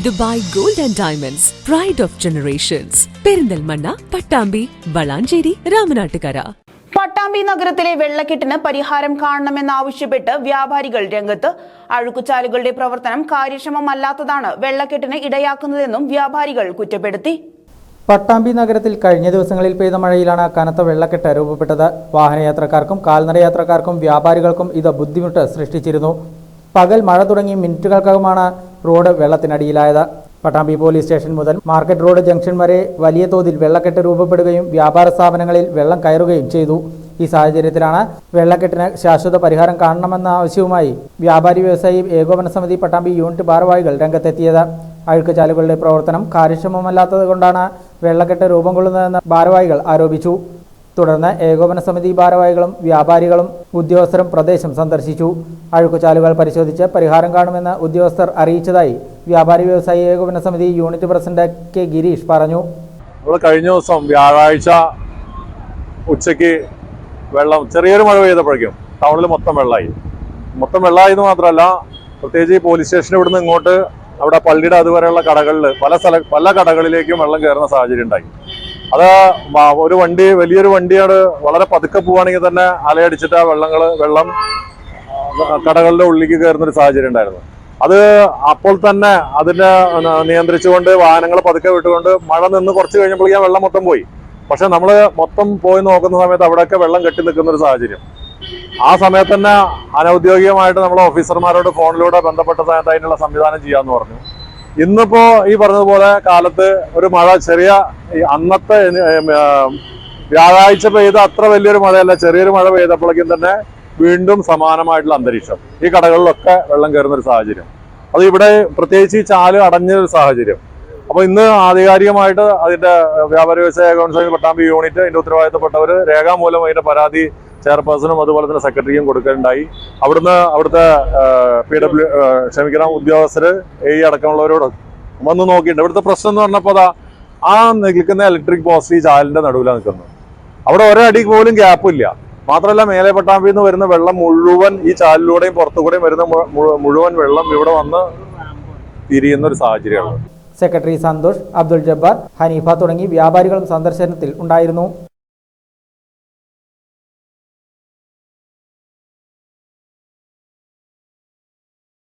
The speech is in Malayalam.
Dubai gold and diamonds pride of generations Perinthalmanna Pattambi Valanchery Ramanattukara. Pattambi നഗരത്തിലെ വെള്ളക്കെട്ടിന് പരിഹാരം കാണണമെന്നാവശ്യപ്പെട്ട് വ്യാപാരികൾ രംഗത്ത്. അഴുക്കുചാലുകളുടെ പ്രവർത്തനം കാര്യക്ഷമമല്ലാത്തതാണ് വെള്ളക്കെട്ടിന് ഇടയാക്കുന്നതെന്നും വ്യാപാരികൾ കുറ്റപ്പെടുത്തി. പട്ടാമ്പി നഗരത്തിൽ കഴിഞ്ഞ ദിവസങ്ങളിൽ പെയ്ത മഴയിലാണ് കനത്ത വെള്ളക്കെട്ട് രൂപപ്പെട്ടത്. വാഹനയാത്രക്കാർക്കും കാൽനടയാത്രക്കാർക്കും വ്യാപാരികൾക്കും ഇത് ബുദ്ധിമുട്ട് സൃഷ്ടിച്ചിരുന്നു. പകൽ മഴ തുടങ്ങി മിനിറ്റുകൾക്കകമാണ് റോഡ് വെള്ളത്തിനടിയിലായത്. പട്ടാമ്പി പോലീസ് സ്റ്റേഷൻ മുതൽ മാർക്കറ്റ് റോഡ് ജംഗ്ഷൻ വരെ വലിയ തോതിൽ വെള്ളക്കെട്ട് രൂപപ്പെടുകയും വ്യാപാര സ്ഥാപനങ്ങളിൽ വെള്ളം കയറുകയും ചെയ്തു. ഈ സാഹചര്യത്തിലാണ് വെള്ളക്കെട്ടിന് ശാശ്വത പരിഹാരം കാണണമെന്ന ആവശ്യവുമായി വ്യാപാരി വ്യവസായി ഏകോപന സമിതി പട്ടാമ്പി യൂണിറ്റ് ഭാരവാഹികൾ രംഗത്തെത്തിയത്. അഴുക്കുചാലുകളുടെ പ്രവർത്തനം കാര്യക്ഷമമല്ലാത്തത് കൊണ്ടാണ് വെള്ളക്കെട്ട് രൂപം കൊള്ളുന്നതെന്ന് ഭാരവാഹികൾ ആരോപിച്ചു. തുടർന്ന് ഏകോപന സമിതി ഭാരവാഹികളും വ്യാപാരികളും ഉദ്യോഗസ്ഥരും പ്രദേശം സന്ദർശിച്ചു. അഴുക്കുചാലുകൾ പരിശോധിച്ച് പരിഹാരം കാണുമെന്ന് ഉദ്യോഗസ്ഥർ അറിയിച്ചതായി വ്യാപാരി വ്യവസായി ഏകോപന സമിതി യൂണിറ്റ് പ്രസിഡന്റ് കെ ഗിരീഷ് പറഞ്ഞു. കഴിഞ്ഞ ദിവസം വ്യാഴാഴ്ച ഉച്ചയ്ക്ക് വെള്ളം ചെറിയൊരു മഴ പെയ്തപ്പോഴേക്കും ടൗണിൽ മൊത്തം വെള്ളമായി മൊത്തം വെള്ളമായി എന്ന് മാത്രമല്ല പ്രത്യേകിച്ച് ഈ പോലീസ് സ്റ്റേഷൻ ഇവിടുന്ന് ഇങ്ങോട്ട് അവിടെ പള്ളിയുടെ അതുവരെയുള്ള കടകളിൽ പല സ്ഥല പല കടകളിലേക്കും വെള്ളം കയറുന്ന സാഹചര്യം ഉണ്ടായി. അത് ഒരു വണ്ടി വലിയൊരു വണ്ടിയാണ് വളരെ പതുക്കെ പോവുകയാണെങ്കിൽ തന്നെ അലയടിച്ചിട്ട് ആ വെള്ളങ്ങൾ വെള്ളം കടകളുടെ ഉള്ളിലേക്ക് കയറുന്ന ഒരു സാഹചര്യം ഉണ്ടായിരുന്നു. അത് അപ്പോൾ തന്നെ അതിനെ നിയന്ത്രിച്ചുകൊണ്ട് വാഹനങ്ങൾ പതുക്കെ വിട്ടുകൊണ്ട് മഴ നിന്ന് കുറച്ച് കഴിഞ്ഞപ്പോഴേക്കും വെള്ളം മൊത്തം പോയി. പക്ഷെ നമ്മൾ മൊത്തം പോയി നോക്കുന്ന സമയത്ത് അവിടെയൊക്കെ വെള്ളം കെട്ടി നിൽക്കുന്ന ഒരു സാഹചര്യം. ആ സമയത്ത് തന്നെ അനൗദ്യോഗികമായിട്ട് നമ്മൾ ഓഫീസർമാരോട് ഫോണിലൂടെ ബന്ധപ്പെട്ട സമയത്ത് അതിനുള്ള സംവിധാനം ചെയ്യാമെന്ന് പറഞ്ഞു. ഇന്നിപ്പോ ഈ പറഞ്ഞതുപോലെ കാലത്ത് ഒരു മഴ ചെറിയ അന്നത്തെ വ്യാഴാഴ്ച പെയ്ത അത്ര വലിയൊരു മഴയല്ല ചെറിയൊരു മഴ പെയ്തപ്പോഴേക്കും തന്നെ വീണ്ടും സമാനമായിട്ടുള്ള അന്തരീക്ഷം. ഈ കടകളിലൊക്കെ വെള്ളം കയറുന്ന ഒരു സാഹചര്യം. അത് ഇവിടെ പ്രത്യേകിച്ച് ഈ ചാൽ അടഞ്ഞൊരു സാഹചര്യം. അപ്പൊ ഇന്ന് ആധികാരികമായിട്ട് അതിന്റെ വ്യാപാര വ്യവസായ കൗൺസിലിംഗ് പട്ടാമ്പി യൂണിറ്റ്. അതിന്റെ ഉത്തരവാദിത്തപ്പെട്ടവർ രേഖാമൂലം അതിന്റെ പരാതി ചെയർപേഴ്സണും അതുപോലെ തന്നെ സെക്രട്ടറിയും കൊടുക്കുകയുണ്ടായി അവിടുന്ന് അവിടുത്തെ പി ഡബ്ല്യു ക്ഷമിക്കണം ഉദ്യോഗസ്ഥര് എ അടക്കമുള്ളവരോട് വന്ന് നോക്കിയിട്ടുണ്ട്. ഇവിടുത്തെ പ്രശ്നം എന്ന് പറഞ്ഞപ്പോൾ അതാ ആ നിൽക്കുന്ന ഇലക്ട്രിക് പോസ്റ്റ് ഈ ചാലിന്റെ നടുവിലാണ് നിൽക്കുന്നത്. അവിടെ ഒരടി പോലും ഗ്യാപ്പ് ഇല്ല. മാത്രമല്ല മേലെ പട്ടാമ്പിൽ നിന്ന് വരുന്ന വെള്ളം മുഴുവൻ ഈ ചാലിലൂടെയും പുറത്തുകൂടെയും വരുന്ന മുഴുവൻ വെള്ളം ഇവിടെ വന്ന് തിരിയുന്ന ഒരു സാഹചര്യമാണ്. സെക്രട്ടറി സന്തോഷ് അബ്ദുൾ ജബ്ബാർ ഹനീഫ തുടങ്ങി വ്യാപാരികളും സന്ദർശനത്തിൽ ഉണ്ടായിരുന്നു.